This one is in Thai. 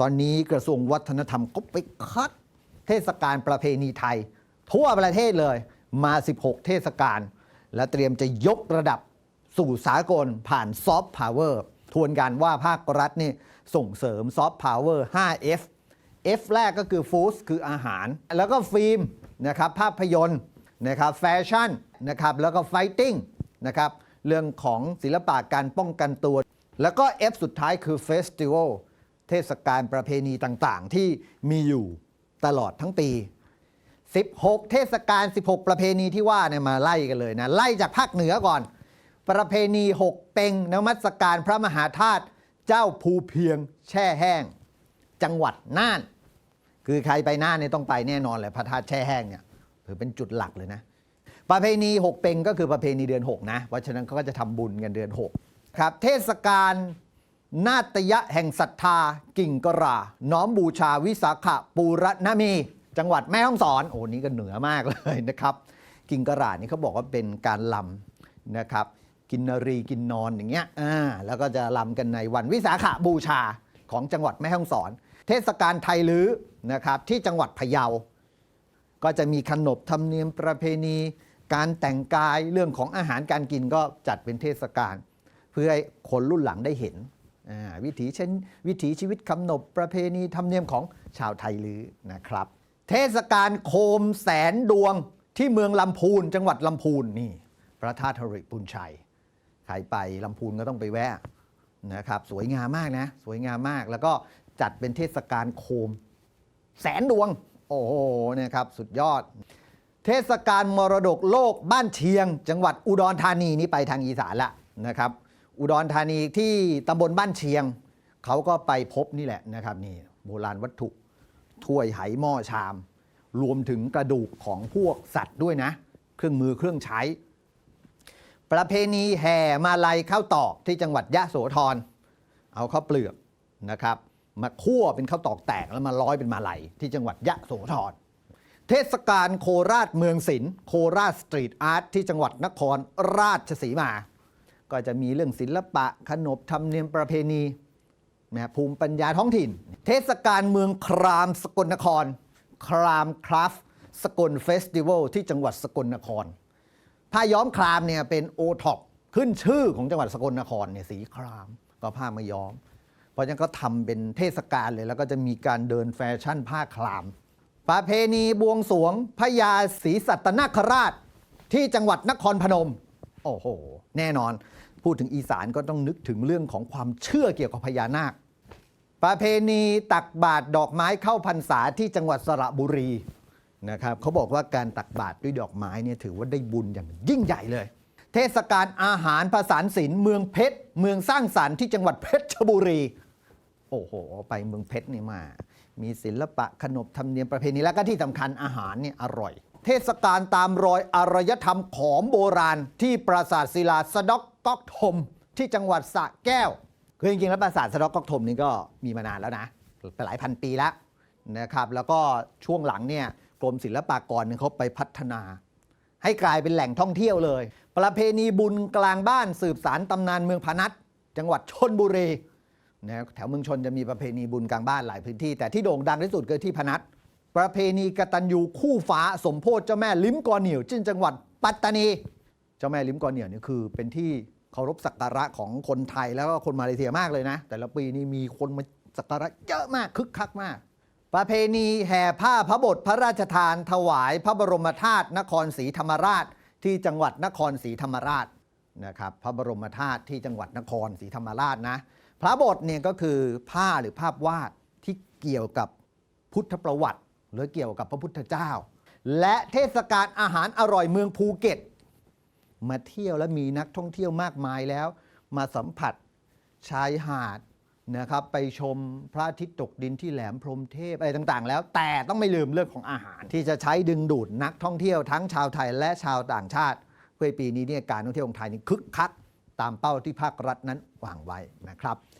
ตอนนี้กระทรวงวัฒนธรรมก็ไปคัดเทศกาลประเพณีไทย ทั่วประเทศเลยมา 16 เทศกาลและเตรียมจะยกระดับสู่สากลผ่านซอฟต์พาวเวอร์ทวนกันว่าภาครัฐนี่ส่งเสริมซอฟต์พาวเวอร์ 5F F แรกก็คือฟู้ดคืออาหาร แล้วก็ฟิล์มนะครับภาพยนตร์นะครับแฟชั่นนะครับแล้วก็ไฟติ้งนะครับเรื่องของศิลปะการป้องกันตัว แล้วก็ F สุดท้ายคือเฟสติวัล เทศกาลประเพณีต่างๆ ที่มีอยู่ตลอดทั้งปี 16 เทศกาล 16 ประเพณีที่ว่าเนี่ยมาไล่กันเลยนะ ไล่จากภาคเหนือก่อน ประเพณี 6 เป่งนมัสการพระมหาธาตุเจ้าภูเพียงแช่แห้ง จังหวัดน่าน คือใครไปน่านเนี่ยต้องไปแน่นอนเลยพระธาตุแช่แห้งเนี่ยถือเป็นจุดหลักเลยนะ ประเพณี 6 เป่งก็คือประเพณีเดือน 6 นะ เพราะฉะนั้นเขาก็จะทำบุญกันเดือน 6 ครับ เทศกาล นาตยะแห่งศรัทธากิ่งกระน้อมบูชาวิสาขปูรณมี จังหวัดแม่ฮ่องสอน โอ้นี่ก็เหนือมากเลยนะครับ กิ่งกระนี่เขาบอกว่าเป็นการลำนะครับ กินนรีกินนอนอย่างเงี้ยอ่าแล้วก็จะลำกันในวันวิสาขบูชาของจังหวัดแม่ฮ่องสอน เทศกาลไทยลื้อนะครับที่จังหวัดพะเยา ก็จะมีขนบธรรมเนียมประเพณี การแต่งกายเรื่องของอาหารการกินก็จัดเป็นเทศกาลเพื่อให้คนรุ่นหลังได้เห็น วิถีเช่นวิถีชีวิตขนบประเพณีธรรมเนียมของชาวไทยลือนะครับ เทศกาลโคมแสนดวงที่เมืองลำพูน จังหวัดลำพูนนี่ พระธาตุธริปุญชัยใครไปลำพูนก็ต้องไปแวะนะครับสวยงามมากนะสวยงามมากแล้วก็จัดเป็นเทศกาลโคม แสนดวง โอ้โหนี่ยครับสุดยอด เทศกาลมรดกโลกบ้านเชียง จังหวัดอุดรธานีนี่ไปทางอีสานละนะครับ อุดรธานีที่ตำบลบ้านเชียง เขาก็ไปพบนี่แหละนะครับนี่โบราณวัตถุถ้วยไหหม้อชาม รวมถึงกระดูกของพวกสัตว์ด้วยนะ เครื่องมือเครื่องใช้ ประเพณีแห่มาลัยข้าวตอกที่จังหวัดยะโสธรเอาข้าวเปลือกนะครับ มาคั่วเป็นข้าวตอกแตกแล้วมาร้อยเป็นมาลัยที่จังหวัดยะโสธรเทศกาลโคราชเมืองศิลป์โคราชสตรีทอาร์ตที่จังหวัดนครราชสีมา ก็จะมีเรื่องศิลปะขนบธรรมเนียมประเพณีนะภูมิปัญญาท้องถิ่น เทศกาลเมืองครามสกลนคร ครามคราฟสกลเฟสติวัลที่จังหวัดสกลนคร ผ้าย้อมครามเนี่ยเป็นโอท็อปขึ้นชื่อของจังหวัดสกลนครเนี่ยสีครามก็ผ้ามาย้อม เพราะฉะนั้นก็ทำเป็นเทศกาลเลยแล้วก็จะมีการเดินแฟชั่นผ้าคลาม ประเพณีบวงสวงพญาศรีสัตนคราชที่จังหวัดนครพนม โอ้โห แน่นอน พูดถึงอีสานก็ต้องนึกถึงเรื่องของความเชื่อเกี่ยวกับพญานาค ประเพณีตักบาตรดอกไม้เข้าพรรษาที่จังหวัดสระบุรีนะครับเขาบอกว่าการตักบาตรด้วยดอกไม้เนี่ยถือว่าได้บุญอย่างยิ่งใหญ่เลย เทศกาลอาหารผสานศิลป์เมืองเพชรเมืองสร้างสรรค์ที่จังหวัดเพชรบุรี โอ้โห ไปเมืองเพชรนี่มา มีศิลปะขนบธรรมเนียมประเพณีและก็ที่สำคัญอาหารเนี่ยอร่อย เทศกาลตามรอยอารยธรรมของโบราณที่ปราสาทศิลาสะดอก ก๊อกทมที่จังหวัดสระแก้ว คือจริงๆแล้วปราสาทสะดอกก๊อกทมนี่ก็มีมานานแล้วนะไปหลายพันปีแล้วนะครับแล้วก็ช่วงหลังเนี่ยกรมศิลปากรเขาไปพัฒนา ให้กลายเป็นแหล่งท่องเที่ยวเลย ประเพณีบุญกลางบ้านสืบสารตำนานเมืองพนัสจังหวัดชนบุรีนะแถวเมืองชนจะมีประเพณีบุญกลางบ้านหลายพื้นที่ แต่ที่โด่งดังที่สุดคือที่พนัสประเพณีกตัญญูคู่ฟ้าสมโพธิเจ้าแม่ลิ้มกอเหนียวที่จังหวัดปัตตานี จ้าแม่ลิ้มกอเหนียนี่คือเป็นที่เคารพสักการะของคนไทยแล้วก็คนมาเลเซียมากเลยนะ แต่ละปีนี่มีคนมาสักการะเยอะมากคึกคักมาก ประเพณีแห่ผ้าพระบทพระราชทาน ถวายพระบรมธาตุนครศรีธรรมราช ที่จังหวัดนครศรีธรรมราชนะครับพระบรมธาตุที่จังหวัดนครศรีธรรมราชนะ พระบทเนี่ยก็คือผ้าหรือภาพวาดที่เกี่ยวกับพุทธประวัติ หรือเกี่ยวกับพระพุทธเจ้า และเทศกาลอาหารอร่อยเมืองภูเก็ต มาเที่ยวและมีนักท่องเที่ยวมากมายแล้ว มาสัมผัสชายหาดนะครับไปชมพระอาทิตย์ตกดินที่แหลมพรหมเทพอะไรต่างๆ แล้ว แต่ต้องไม่ลืมเรื่องของอาหาร ที่จะใช้ดึงดูดนักท่องเที่ยวทั้งชาวไทยและชาวต่างชาติเพื่อปีนี้เนี่ยการท่องเที่ยวของไทยนี่คึกคักตามเป้าที่ภาครัฐนั้นวางไว้นะครับ